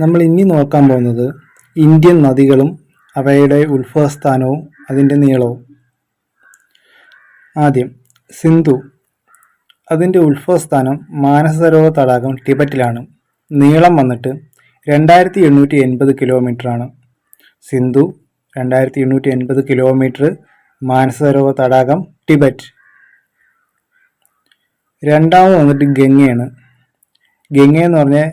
നമ്മൾ ഇനി നോക്കാൻ പോകുന്നത് ഇന്ത്യൻ നദികളും അവയുടെ ഉത്ഭവസ്ഥാനവും അതിന്റെ നീളവും. ആദ്യം സിന്ധു. അതിന്റെ ഉത്ഭവസ്ഥാനം മാനസരോവ തടാകം ടിബറ്റിലാണ്. നീളം വന്നിട്ട് രണ്ടായിരത്തി എണ്ണൂറ്റി എൺപത് കിലോമീറ്ററാണ്. സിന്ധു രണ്ടായിരത്തി എണ്ണൂറ്റി എൺപത് കിലോമീറ്റർ മാനസരോവ തടാകം ടിബറ്റ്. രണ്ടാമത് വന്നിട്ട് ഗംഗയാണ്. ഗംഗ എന്ന് പറഞ്ഞാൽ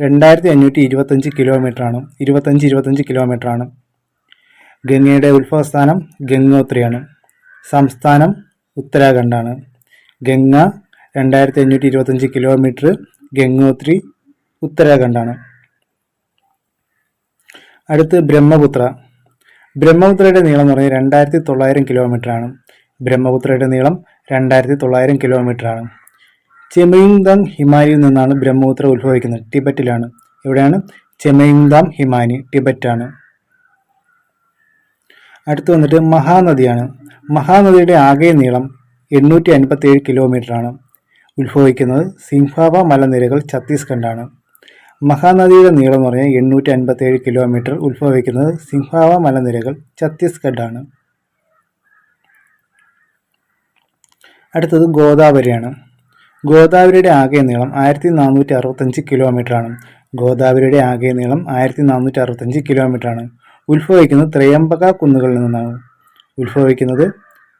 രണ്ടായിരത്തി അഞ്ഞൂറ്റി ഇരുപത്തഞ്ച് കിലോമീറ്ററാണ്. ഇരുപത്തഞ്ച് ഇരുപത്തഞ്ച് കിലോമീറ്ററാണ്. ഗംഗയുടെ ഉത്ഭവസ്ഥാനം ഗംഗോത്രിയാണ്. സംസ്ഥാനം ഉത്തരാഖണ്ഡാണ്. ഗംഗ രണ്ടായിരത്തി അഞ്ഞൂറ്റി ഇരുപത്തഞ്ച് കിലോമീറ്റർ ഗംഗോത്രി ഉത്തരാഖണ്ഡാണ്. അടുത്ത് ബ്രഹ്മപുത്ര. ബ്രഹ്മപുത്രയുടെ നീളം എന്ന് പറഞ്ഞാൽ രണ്ടായിരത്തി തൊള്ളായിരം കിലോമീറ്ററാണ്. ബ്രഹ്മപുത്രയുടെ നീളം രണ്ടായിരത്തി തൊള്ളായിരം കിലോമീറ്ററാണ്. ചെമയുങ്താങ് ഹിമാനിയിൽ നിന്നാണ് ബ്രഹ്മപുത്ര ഉത്ഭവിക്കുന്നത്. ടിബറ്റിലാണ്. എവിടെയാണ്? ചെമയുങ്താങ് ഹിമാനി ടിബറ്റാണ്. അടുത്ത് വന്നിട്ട് മഹാനദിയാണ്. മഹാനദിയുടെ ആകെ നീളം എണ്ണൂറ്റി ഏഴ് കിലോമീറ്ററാണ്. ഉത്ഭവിക്കുന്നത് സിംഹാവ മലനിരകൾ ഛത്തീസ്ഗഡാണ് മഹാനദിയുടെ നീളം എന്ന് പറഞ്ഞാൽ എണ്ണൂറ്റി അൻപത്തി ഏഴ് കിലോമീറ്റർ. ഉത്ഭവിക്കുന്നത് സിംഹാവ മലനിരകൾ ഛത്തീസ്ഗഡാണ് അടുത്തത് ഗോദാവരിയാണ്. ഗോദാവരിയുടെ ആകെ നീളം ആയിരത്തി നാനൂറ്റി അറുപത്തഞ്ച് കിലോമീറ്ററാണ്. ഗോദാവരിയുടെ ആകെ നീളം ആയിരത്തി നാനൂറ്റി അറുപത്തഞ്ച് കിലോമീറ്ററാണ്. ഉത്ഭവിക്കുന്നത് ത്രയംബക കുന്നുകളിൽ നിന്നാണ്. ഉത്ഭവിക്കുന്നത്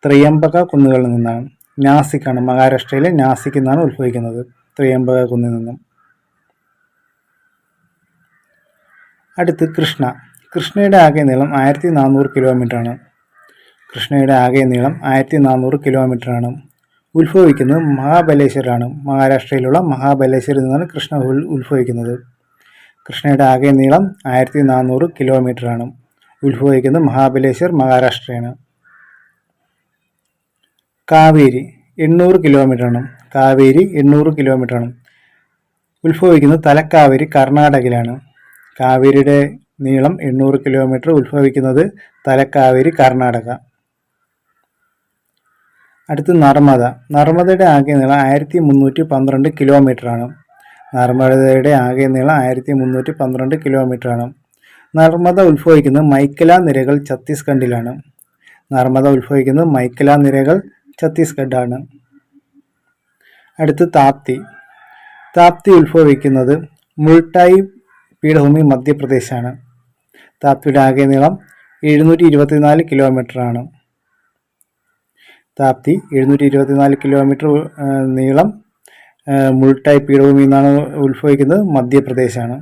ത്രയംബക കുന്നുകളിൽ നിന്നാണ്. നാസിക്കാണ് മഹാരാഷ്ട്രയിലെ നാസിക് എന്നാണ് ഉത്ഭവിക്കുന്നത് ത്രയംബക കുന്നിൽ നിന്നും. അടുത്ത് കൃഷ്ണ. കൃഷ്ണയുടെ ആകെ നീളം ആയിരത്തി നാനൂറ് കിലോമീറ്ററാണ്. കൃഷ്ണയുടെ ആകെ നീളം ആയിരത്തി നാനൂറ് കിലോമീറ്ററാണ്. ഉത്ഭവിക്കുന്നത് മഹാബലേശ്വരാണ് മഹാരാഷ്ട്രയിലുള്ള മഹാബലേശ്വരിൽ നിന്നാണ് കൃഷ്ണ ഉത്ഭവിക്കുന്നത്. കൃഷ്ണയുടെ ആകെ നീളം ആയിരത്തി നാനൂറ് കിലോമീറ്ററാണ്. ഉത്ഭവിക്കുന്നത് മഹാബലേശ്വർ മഹാരാഷ്ട്രയാണ്. കാവേരി എണ്ണൂറ് കിലോമീറ്ററാണ്. കാവേരി എണ്ണൂറ് കിലോമീറ്ററാണ്. ഉത്ഭവിക്കുന്നത് തലക്കാവേരി കർണാടകയിലാണ്. കാവേരിയുടെ നീളം എണ്ണൂറ് കിലോമീറ്റർ. ഉത്ഭവിക്കുന്നത് തലക്കാവേരി കർണാടക. അടുത്ത് നർമ്മദ നർമ്മദയുടെ ആകെ നീളം ആയിരത്തി മുന്നൂറ്റി പന്ത്രണ്ട് കിലോമീറ്ററാണ്. നർമ്മദയുടെ ആകെ നീളം ആയിരത്തി മുന്നൂറ്റി പന്ത്രണ്ട് കിലോമീറ്ററാണ്. നർമ്മദ ഉത്ഭവിക്കുന്നത് മൈക്കല നിരകൾ ഛത്തീസ്ഗഡിലാണ്. നർമ്മദ ഉത്ഭവിക്കുന്നത് മൈക്കല നിരകൾ ഛത്തീസ്ഗഡാണ്. അടുത്ത് താപ്തി. താപ്തി ഉത്ഭവിക്കുന്നത് മുൾട്ടായി പീഠഭൂമി മധ്യപ്രദേശാണ്. താപ്തിയുടെ ആകെ നീളം എഴുന്നൂറ്റി ഇരുപത്തിനാല് കിലോമീറ്ററാണ്. താപ്തി എഴുന്നൂറ്റി ഇരുപത്തിനാല് കിലോമീറ്റർ നീളം മുൾട്ടായ് പീഠഭൂമി എന്നാണ് ഉത്ഭവിക്കുന്നത് മധ്യപ്രദേശാണ്.